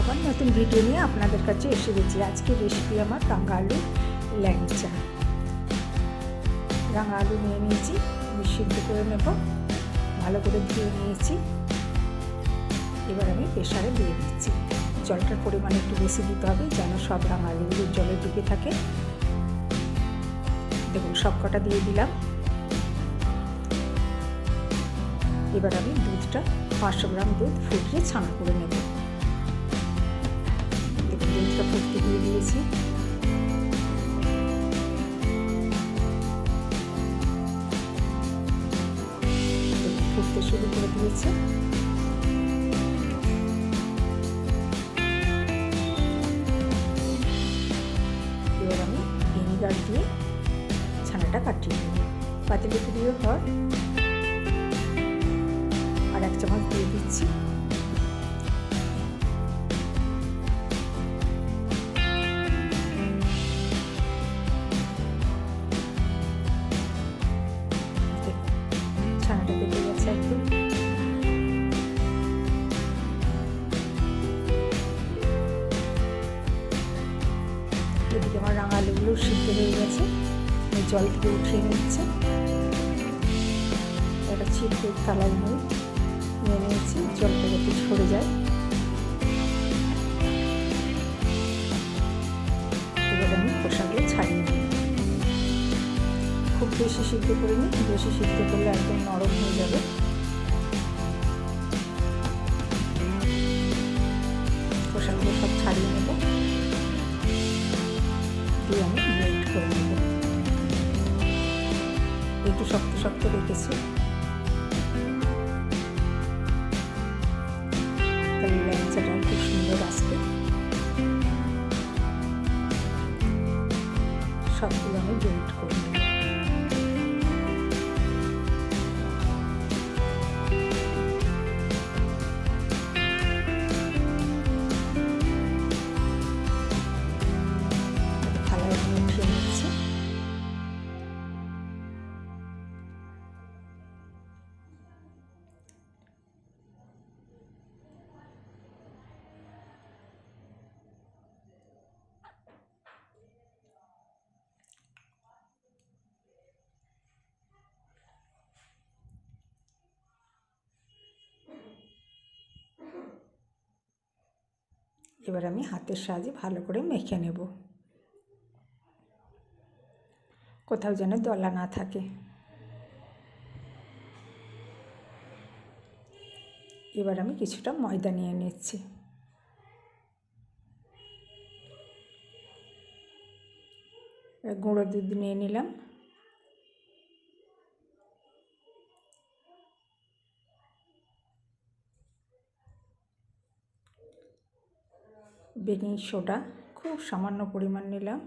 আবার নতুন ভিডিও নিয়ে আপনাদের কাছে এসে গেছি। আজকে রেসিপি আমার রাঙা আলু ল্যাংচা। রাঙা আলু নিয়ে নিয়েছি, আমি করে নেব। ভালো করে ধুয়ে নিয়েছি। এবার আমি প্রেশারে দিয়ে দিচ্ছি। জলটার পরিমাণ একটু বেশি দিতে হবে যেন সব রাঙা আলুগুলো জলে ডুবে থাকে। দেখুন সব কটা দিয়ে দিলাম। এবার আমি দুধটা পাঁচশো গ্রাম দুধ ফুটিয়ে ছানা করে নেব। দিয়েছি। ফুটতে শুরু করে দিয়েছে। এবার আমি ভিনিগার দিয়ে ছানাটা কাটিয়ে নেব। পাতিলেবু দিয়েও হয়। আর এক চামচ দিয়ে দিচ্ছি। রাঙা আলুগুলো সিদ্ধ হয়ে গেছে। জল থেকে উঠিয়ে নিচ্ছে। একটা ছিটকে কালাই নিয়ে নিয়ে নিয়েছি। জলটা যাতে ছড়ে যায়। এবার আমি খোসাগুলো ছাড়িয়ে নিই খুব বেশি সিদ্ধ করে নিই বেশি সিদ্ধ করলে একদম নরম হয়ে যাবে। শক্ত শক্ত রেখেছি। তাহলে খুব সুন্দর আসবে। সবগুলো আমি জয়েন্ট করে এবার আমি হাতের সাহায্যে ভালো করে মেখে নেব। কোথাও যেন দলা না থাকে। এবার আমি কিছুটা ময়দা নিয়ে নিচ্ছি। গুঁড়ো দুধ নিয়ে নিলাম। বেকিং সোডা খুব সামান্য পরিমাণ নিলাম।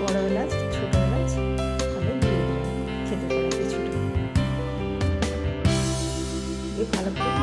বড় এলাচ ছোট এলাচ ভালো করে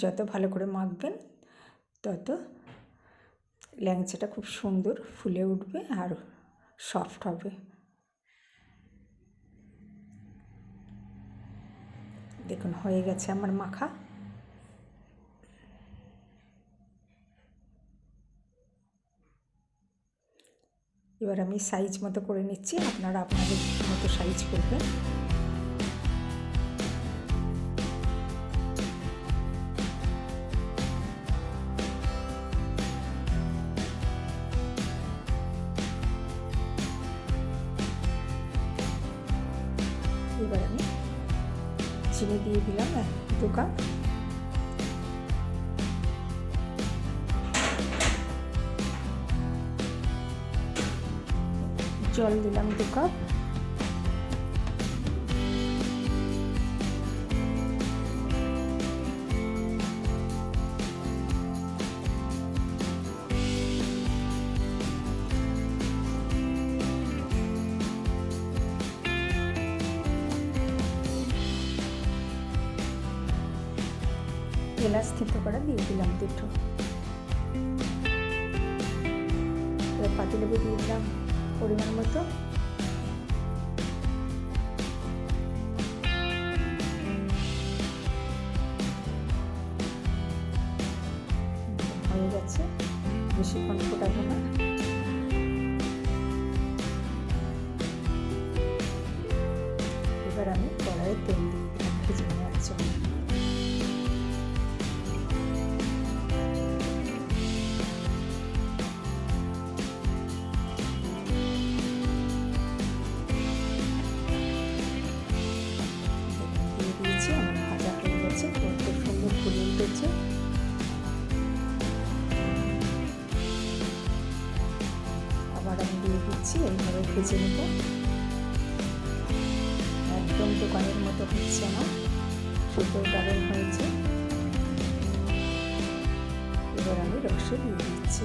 যত ভালো করে মাখবেন, তত ল্যাংচাটা খুব সুন্দর ফুলে উঠবে আর সফট হবে। দেখুন, হয়ে গেছে আমার মাখা। এবার আমি সাইজ মতো করে নিচ্ছি, আপনারা আপনাদের মতো সাইজ করবেন। এবার আমি চিনি দিয়ে দিলাম দু কাপ। জল দিলাম দু কাপ। এলাচ থিতো করা দিয়ে দিলাম দুটো। এবার পাতিলেবু দিয়ে দিলাম পরিমাণ মতো। হয়ে গেছে। বেশিক্ষণ ফোটাবো না। ভেজে নেব একদম দোকানের মতো হচ্ছে না সুন্দর দারুণ হয়েছে। এবার আমি রসে দিয়ে দিচ্ছি।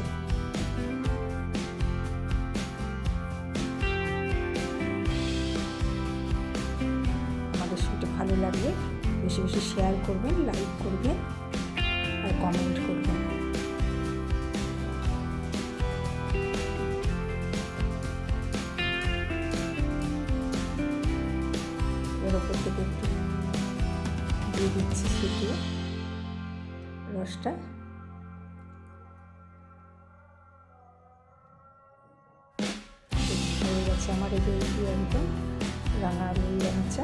আমাদের সেটা ভালো লাগলে বেশি বেশি শেয়ার করবেন লাইক করবেন, আর কমেন্ট করবেন। শুকিয়ে রসটা। হয়ে গেছে আমার এই একদম রাঙা রুই ল্যাংচা।